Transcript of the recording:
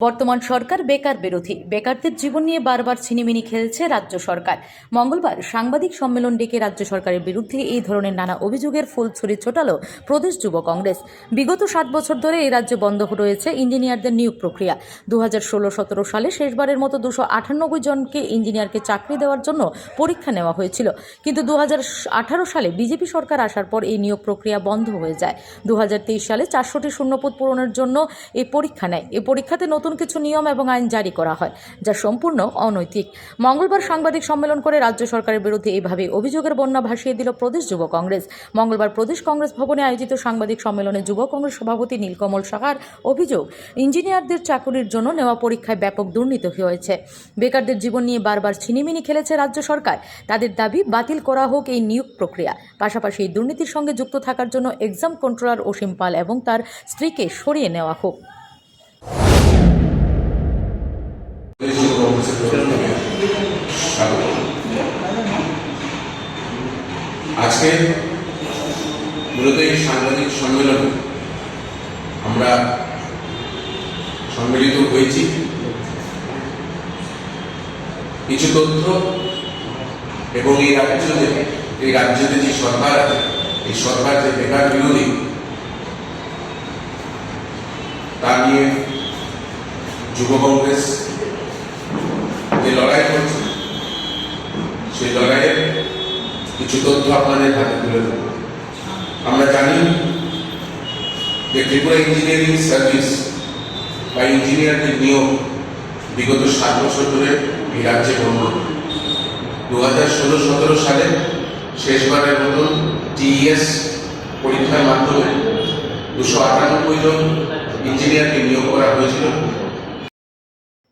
বর্তমান সরকার বেকার বিরোধী। বেকারদের জীবন নিয়ে বারবার ছিনিমিনি খেলছে রাজ্য সরকার। মঙ্গলবার সাংবাদিক সম্মেলন ডেকে রাজ্য সরকারের বিরুদ্ধে এই ধরনের নানা অভিযোগের ফুলছড়ি ছোটালো প্রদেশ যুব কংগ্রেস। বিগত সাত বছর ধরে এই রাজ্যে বন্ধ রয়েছে ইঞ্জিনিয়ারদের নিয়োগ প্রক্রিয়া। দু হাজার ষোলো সতেরো সালে শেষবারের মতো দুশো আটানব্বই জনকে ইঞ্জিনিয়ারকে চাকরি দেওয়ার জন্য পরীক্ষা নেওয়া হয়েছিল। কিন্তু দু হাজার আঠারো সালে বিজেপি সরকার আসার পর এই নিয়োগ প্রক্রিয়া বন্ধ হয়ে যায়। দু হাজার তেইশ সালে চারশোটি শূন্যপদ পূরণের জন্য এই পরীক্ষা নেয়। এই পরীক্ষাতে নতুন কিছু নিয়ম এবং আইন জারি করা হয়, যা সম্পূর্ণ অনৈতিক। মঙ্গলবার সাংবাদিক সম্মেলন করে রাজ্য সরকারের বিরুদ্ধে এইভাবে অভিযোগের বন্যা ভাসিয়ে দিল প্রদেশ যুব কংগ্রেস। মঙ্গলবার প্রদেশ কংগ্রেস ভবনে আয়োজিত সাংবাদিক সম্মেলনে যুব কংগ্রেস সভাপতি নীলকমল সাহার অভিযোগ, ইঞ্জিনিয়ারদের চাকরির জন্য নেওয়া পরীক্ষায় ব্যাপক দুর্নীতি হয়েছে। বেকারদের জীবন নিয়ে বারবার ছিনিমিনি খেলেছে রাজ্য সরকার। তাদের দাবি, বাতিল করা হোক এই নিয়োগ প্রক্রিয়া। পাশাপাশি এই দুর্নীতির সঙ্গে যুক্ত থাকার জন্য এক্সাম কন্ট্রোলার অসীম পাল এবং তার স্ত্রীকে সরিয়ে নেওয়া হোক। আজকে মূলত এই সাংবাদিক সম্মেলনে আমরা সম্মিলিত হয়েছি। কিছু তথ্য এবং এই রাজ্যতে এই রাজ্যতে যে সরকার এই সরকার যে বেকার বিরোধী, তা নিয়ে যুব কংগ্রেস লড়াই করছে, সেই লড়াইয়ের কিছু তথ্য আপনাদের হাতে তুলে দেব। আমরা জানি যে ত্রিপুরা ইঞ্জিনিয়ারিং সার্ভিস বা ইঞ্জিনিয়ারদের নিয়োগ বিগত সাত বছর ধরে এই রাজ্যে বন্ধ। দু হাজার ষোলো, সতেরো সালে শেষবারের মতন টিইএস পরীক্ষার মাধ্যমে দুশো আটানব্বই জন ইঞ্জিনিয়ারকে নিয়োগ করা হয়েছিল।